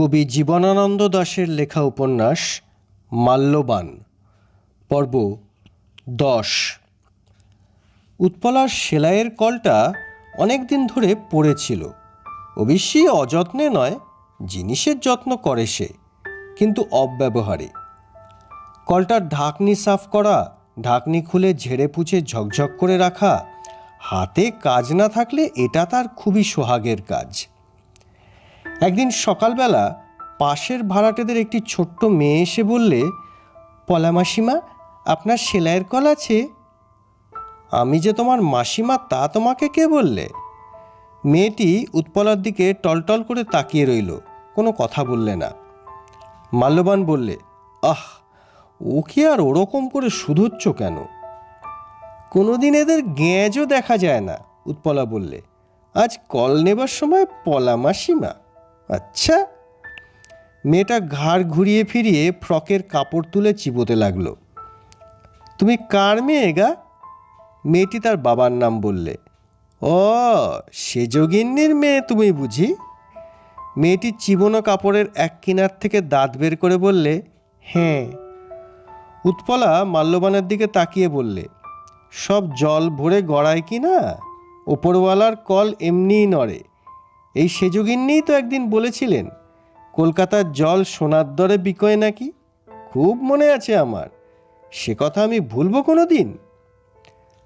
কবি জীবনানন্দ দাশের লেখা উপন্যাস মাল্যবান। পর্ব দশ। উৎপলার সেলাইয়ের কলটা অনেক দিন ধরে পড়েছিল অবশ্যই অযত্নে নয়, জিনিসের যত্ন করে সে, কিন্তু অব্যবহারে। কলটার ঢাকনি সাফ করা, ঢাকনি খুলে ঝেড়ে পুছে ঝকঝক করে রাখা, হাতে কাজ না থাকলে এটা তার খুবই সোহাগের কাজ। একদিন সকালবেলা পাশের ভাড়াটেদের একটি ছোট্ট মেয়ে এসে বললে, পলা মাসিমা, আপনার সেলাইয়ের কল আছে? আমি যে তোমার মাসিমা তা তোমাকে কে বললে? মেয়েটি উৎপলার দিকে টলটল করে তাকিয়ে রইল, কোনো কথা বললে না। মাল্যবান বললে, আহ ও কি আর ওরকম করে শুধোচ্ছ কেন? কোনোদিন এদের গ্যাঁজও দেখা যায় না, উৎপলা বললে। আজ কল নেবার সময় পলা মাসিমা। আচ্ছা। মেয়েটা ঘাড় ঘুরিয়ে ফিরিয়ে ফ্রকের কাপড় তুলে চিবোতে লাগল। তুমি কার মেয়ে গা? মেয়েটি তার বাবার নাম বললে। ও, সে যোগিন্নির মেয়ে তুমি বুঝি? মেয়েটি চিবোনো কাপড়ের এক কিনার থেকে দাঁত বের করে বললে হ্যাঁ। উৎপলা মাল্যবানের দিকে তাকিয়ে বললে, সব জল ভরে গড়ায় কি না? ওপরওয়ালার কল এমনিই নড়ে। এই সেযোগিন্নিই তো একদিন বলেছিলেন, কলকাতার জল সোনার দরে বিকয় নাকি? খুব মনে আছে আমার। সে কথা আমি ভুলবো কোনো দিন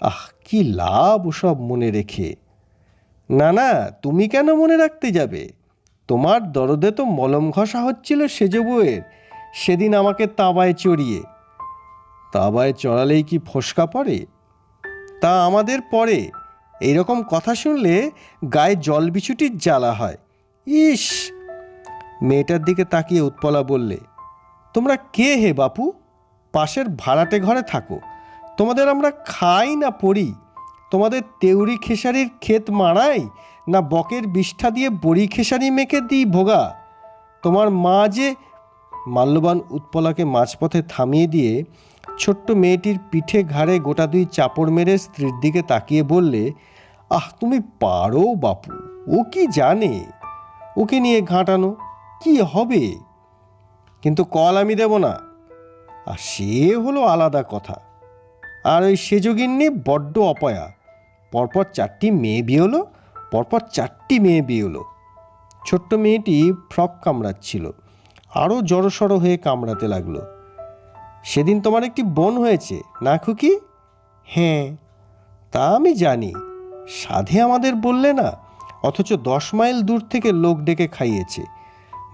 আহ, কি লাভ ওসব মনে রেখে। না না, তুমি কেন মনে রাখতে যাবে? তোমার দরদে তো মলম ঘষা হচ্ছিল সেজ বউয়ের, সেদিন আমাকে তাবায় চড়িয়ে। তাবায় চড়ালেই কি ফসকা পড়ে? তা আমাদের পরে এইরকম কথা শুনলে গায়ে জল বিছুটির জ্বালা হয়। ইস! মেয়েটার দিকে তাকিয়ে উৎপলা বললে, তোমরা কে হে বাপু? পাশের ভাড়াটে ঘরে থাকো। তোমাদের আমরা খাই না পড়ি। তোমাদের তেউরি খেসারির ক্ষেত মারাই না বকের বিষ্ঠা দিয়ে বড়ি খেসারি মেখে দিই ভোগা? তোমার মা যে মাল্যবান উৎপলাকে মাঝপথে থামিয়ে দিয়ে ছোট্ট মেয়েটির পিঠে ঘাড়ে গোটা দুই চাপড় মেরে স্ত্রীর দিকে তাকিয়ে বললে আহ, তুমি পারো বাপু, ও কি জানে? ওকে নিয়ে ঘাঁটানো, কি হবে? কিন্তু কল আমি দেব না। আর সে হলো আলাদা কথা। আর ওই সেযোগিন্নি বড্ড অপয়া। পরপর চারটি মেয়ে বিয়ে হলো, পরপর চারটি মেয়ে বিয়ে হলো। ছোট্ট মেয়েটি ফ্রক কামড়াচ্ছিল আরও জড়সড় হয়ে কামড়াতে লাগল। সেদিন তোমার একটি বোন হয়েছে, না খুকি? হ্যাঁ তা আমি জানি। সাধে আমাদের বললে না, অথচ দশ মাইল দূর থেকে লোক ডেকে খাইয়েছে।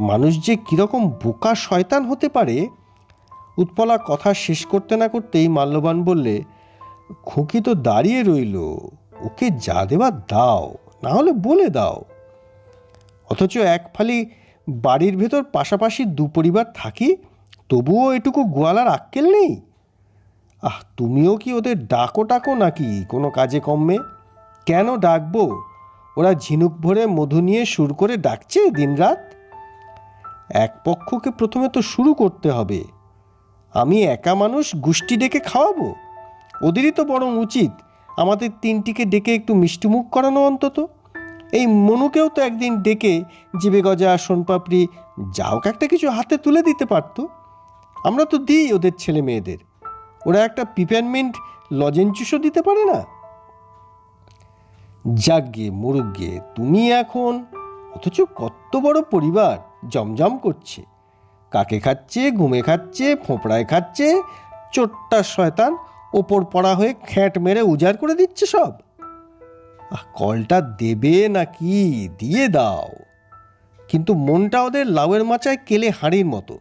মানুষ যে কীরকম বোকা শয়তান হতে পারে? উৎপলা কথা শেষ করতে না করতেই মাল্যবান বললে, খুকি তো দাঁড়িয়ে রইল, ওকে যা দেবার দাও, না হলে বলে দাও। অথচ এক ফালি বাড়ির ভেতর পাশাপাশি দু পরিবার থাকি, তবুও এটুকু গোয়ালার আক্কেল নেই? আহ, তুমিও কি ওদের ডাকো টাকো নাকি কোনো কাজে কমে কেন ডাকবো? ওরা ঝিনুক ভরে মধু নিয়ে সুর করে ডাকছে দিনরাত। এক পক্ষকে প্রথমে তো শুরু করতে হবে। আমি একা মানুষ গোষ্ঠী ডেকে খাওয়াবো? ওদেরই তো বরং উচিত আমাদের তিনটিকে ডেকে একটু মিষ্টিমুখ করানো অন্তত। এই মনুকেও তো একদিন ডেকে জিবে গজা, সোনপাপড়ি, যাও একটা কিছু হাতে তুলে দিতে পারতো। আমরা তো দিই ওদের ছেলে মেয়েদের ওরা একটা পিপেনমেন্ট লজেঞ্চুসও দিতে পারে না? যাগ্গে মুরুগ্গে তুমি এখন? অথচ কত বড় পরিবার জমজম করছে। কাকে খাচ্ছে, ঘুমে খাচ্ছে, ফোঁপড়ায় খাচ্ছে? চোট্টা শয়তান ওপর পড়া হয়ে খ্যাঁট মেরে উজাড় করে দিচ্ছে সব। কলটা দেবে নাকি? দিয়ে দাও। কিন্তু মনটা ওদের লাউয়ের মাচায় কেলে হাঁড়ির মতো।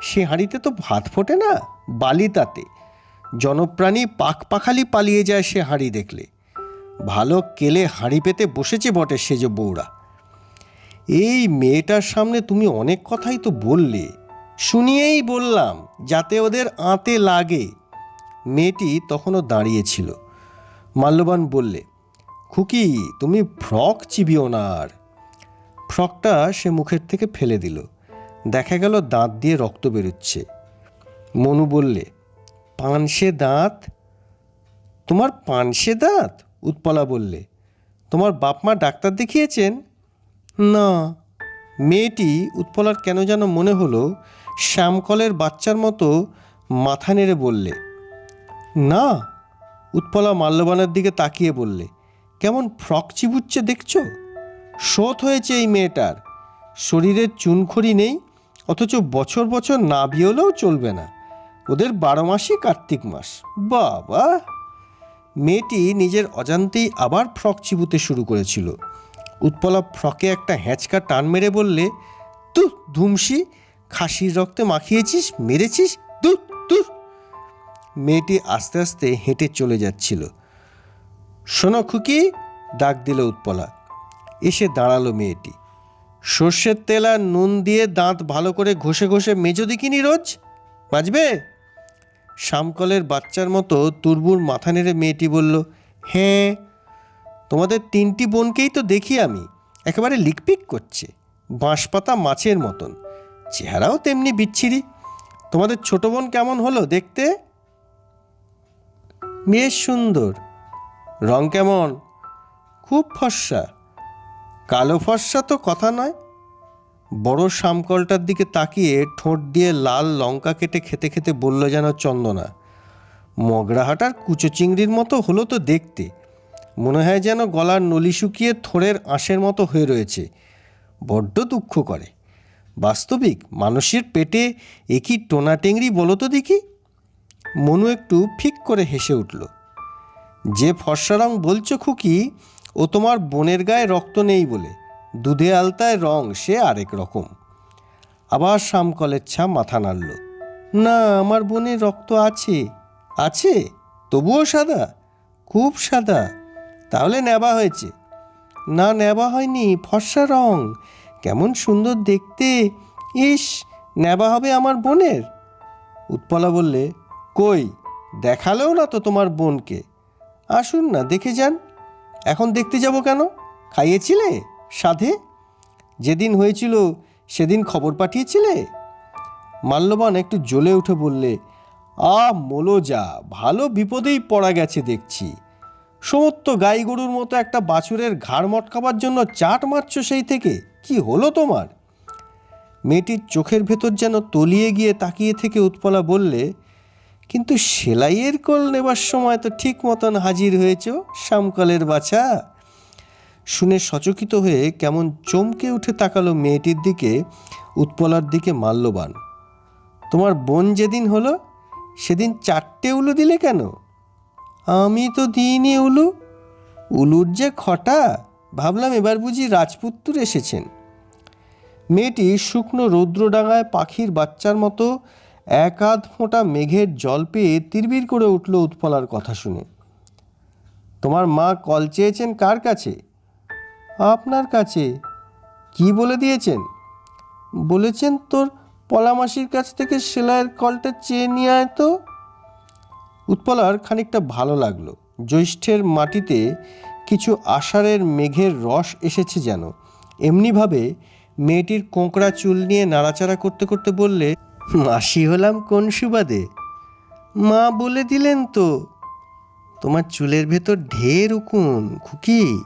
সে হাঁড়িতে তো ভাত ফোটে না, বালি তাতে। জনপ্রাণী পাক পাখালি পালিয়ে যায় সে হাঁড়ি দেখলে। ভালো কেলে হাঁড়ি পেতে বসেছে বটে সেজ বউরা। এই মেয়েটার সামনে তুমি অনেক কথাই তো বললে। শুনিয়েই বললাম, যাতে ওদের আঁতে লাগে। মেয়েটি তখনও দাঁড়িয়েছিল। মাল্যবান বললে, খুকি, তুমি ফ্রক চিবিও না আর। ফ্রকটা সে মুখের থেকে ফেলে দিল। দেখা গেল দাঁত দিয়ে রক্ত বেরোচ্ছে। মনু বললে, পানসে দাঁত? তোমার পানসে দাঁত? উৎপলা বললে, তোমার বাপ মা ডাক্তার দেখিয়েছেন? না। মেয়েটি উৎপলার কেন যেন মনে হলো শ্যামকলের বাচ্চার মতো মাথা নেড়ে বললে। না। উৎপলা মাল্যবানের দিকে তাকিয়ে বললে, কেমন ফ্রক চিবুচ্ছে দেখছ? শোধ হয়েছে এই মেয়েটার। শরীরের চুনখড়ি নেই, অথচ বছর বছর না বিয়েলেও চলবে না। ওদের বারো মাসই কার্তিক মাস। বাবা! মেয়েটি নিজের অজান্তেই আবার ফ্রক চিবুতে শুরু করেছিল। উৎপলা ফ্রকে একটা হ্যাঁচকা টান মেরে বললে তু ধুমসি, খাসির রক্তে মাখিয়েছিস, মেরেছিস? তু তু মেয়েটি আস্তে আস্তে হেঁটে চলে যাচ্ছিল। শোনো খুকি, ডাক দিল উৎপলা। এসে দাঁড়াল মেয়েটি। সর্ষের তেল আর নুন দিয়ে দাঁত ভালো করে ঘষে ঘষে মেজো দিকিনি রোজ? বাজবে? শামকলের বাচ্চার মতো তুরবুর মাথা নেড়ে মেয়েটি বলল হ্যাঁ তোমাদের তিনটি বোনকেই তো দেখি আমি। একেবারে লিকপিক করছে, বাঁশপাতা মাছের মতন। চেহারাও তেমনি বিচ্ছিরি। তোমাদের ছোট বোন কেমন হলো দেখতে? বেশ সুন্দর। রং কেমন? খুব ফর্সা। কালো ফর্সা তো কথা নয়। বড় শামকলটার দিকে তাকিয়ে ঠোঁট দিয়ে লাল লঙ্কা কেটে খেতে খেতে বলল যেন চন্দনা। মগরাহাটার কুচো চিংড়ির মতো হলো তো দেখতে। মনে হয় যেন গলার নলি শুকিয়ে থোড়ের আঁশের মতো হয়ে রয়েছে। বড্ড দুঃখ করে। বাস্তবিক মানুষের পেটে একই টোনা টেংরি বলো তো দেখি? মনু একটু ফিক করে হেসে উঠল। যে ফর্সা রং বলছো খুকি, ও তোমার বোনের গায়ে রক্ত নেই বলে। দুধে আলতায় রং, সে আরেক রকম। আবার শামকলের ছা মাথা নাড়ল। না, আমার বোনের রক্ত আছে। আছে? তবুও সাদা? খুব সাদা। তাহলে নেবা হয়েছে। না নেবা হয়নি, ফর্সা রং। কেমন সুন্দর দেখতে। ইস নেবা হবে আমার বোনের? উৎপলা বললে, কই দেখালেও না তো তোমার বোনকে? আসুন না, দেখে যান। এখন দেখতে যাব কেন? খাইয়েছিলে? সাধে? যেদিন হয়েছিল, সেদিন খবর পাঠিয়েছিলে? মাল্যবান একটু জ্বলে উঠে বললে, আ মোলো যা ভালো বিপদেই পড়া গেছে দেখছি। সমস্ত গাই গরুর মতো একটা বাছুরের ঘাড় মটকাবার জন্য চাট মারছ সেই থেকে, কি হলো তোমার? মেয়েটির চোখের ভেতর যেন তলিয়ে গিয়ে তাকিয়ে থেকে উৎপলা বললে, কিন্তু সেলাইয়ের কোল নেবার সময় তো ঠিক মতন হাজির হয়েছ শামকলের বাছা। শুনে সচকিত হয়ে কেমন চমকে উঠে তাকালো মেয়েটির দিকে, উৎপলার দিকে মাল্যবান। তোমার বোন যেদিন হলো, সেদিন চারটে উলু দিলে কেন? আমি তো দিইনি উলু। উলুর যে খটা, ভাবলাম এবার বুঝি রাজপুত্তুর এসেছেন। মেয়েটি শুকনো রৌদ্রডাঙায় পাখির বাচ্চার মতো এক আধ ফোঁটা মেঘের জল পেয়ে তিরবির করে উঠল উৎপলার কথা শুনে। তোমার মা কল চেয়েছেন কার কাছে? আপনার কাছে। কি বলে দিয়েছেন? বলেছেন তোর পলামাসির কাছ থেকে সেলাইয়ের কলটা চেয়ে নিয়ে আয় তো। উৎপলার খানিকটা ভালো লাগল। জ্যৈষ্ঠের মাটিতে কিছু আষাঢ়ের মেঘের রস এসেছে যেন। এমনিভাবে মেয়েটির কোঁকড়া চুল নিয়ে নাড়াচাড়া করতে করতে বললে, মাসি হলাম কোন সুবাদে? মা বলে দিলেন তো। তোমার চুলের ভেতর ঢের উকুন, খুকি।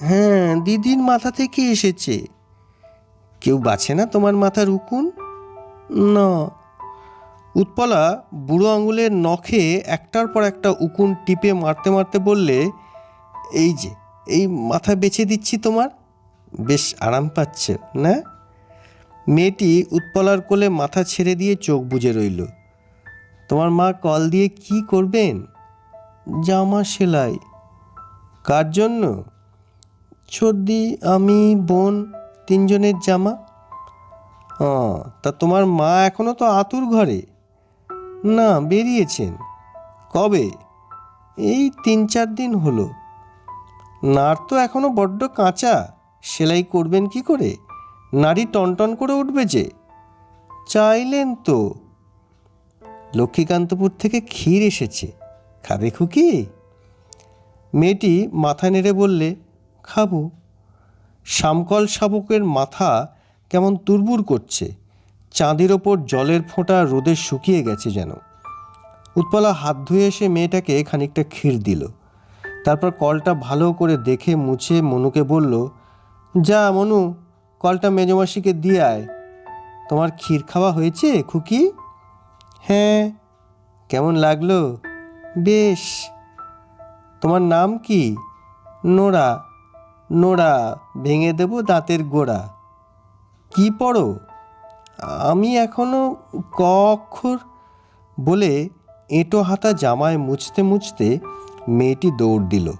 হ্যাঁ দিদির মাথা থেকে এসেছে। কেউ বাছে না তোমার মাথার উকুন? না। উৎপলা বুড়ো আঙুলের নখে একটার পর একটা উকুন টিপে মারতে মারতে বললে, এই যে, এই মাথা বেছে দিচ্ছি তোমার। বেশ আরাম পাচ্ছে, না? মেয়েটি উৎপলার কোলে মাথা ছেড়ে দিয়ে চোখ বুজে রইল। তোমার মা কল দিয়ে কি করবেন? জামা সেলাই। কার জন্য? সর্দি আমি, বোন, তিনজনের জামা। ও তা তোমার মা এখনও তো আতুর ঘরে। না, বেরিয়েছেন। কবে? এই তিন চার দিন হলো। নার তো এখনও বড্ড কাঁচা। সেলাই করবেন কি করে? নারী টনটন করে উঠবে যে। চাইলেন তো। লক্ষ্মীকান্তপুর থেকে ক্ষীর এসেছে। খাবে খুকি? মেয়েটি মাথা নেড়ে বললে খাব? শামকল শাবকের মাথা কেমন তুরবুর করছে। চাঁদের ওপর জলের ফোঁটা রোদে শুকিয়ে গেছে যেন। উৎপলা হাত ধুয়ে এসে মেয়েটাকে খানিকটা ক্ষীর দিল। তারপর কলটা ভালো করে দেখে মুছে মনুকে বলল, যা মনু, কলটা মেজমাসিকে দিয়ে আয়। তোমার ক্ষীর খাওয়া হয়েছে, খুকি? হ্যাঁ। কেমন লাগল? বেশ। তোমার নাম কি? নোরা। নোরা ভেঙে দেব দাঁতের গোড়া। কি পড়ো? আমি এখনও ক অক্ষর বলে এঁটো হাতা জামায় মুছতে মুছতে মেয়েটি দৌড় দিল।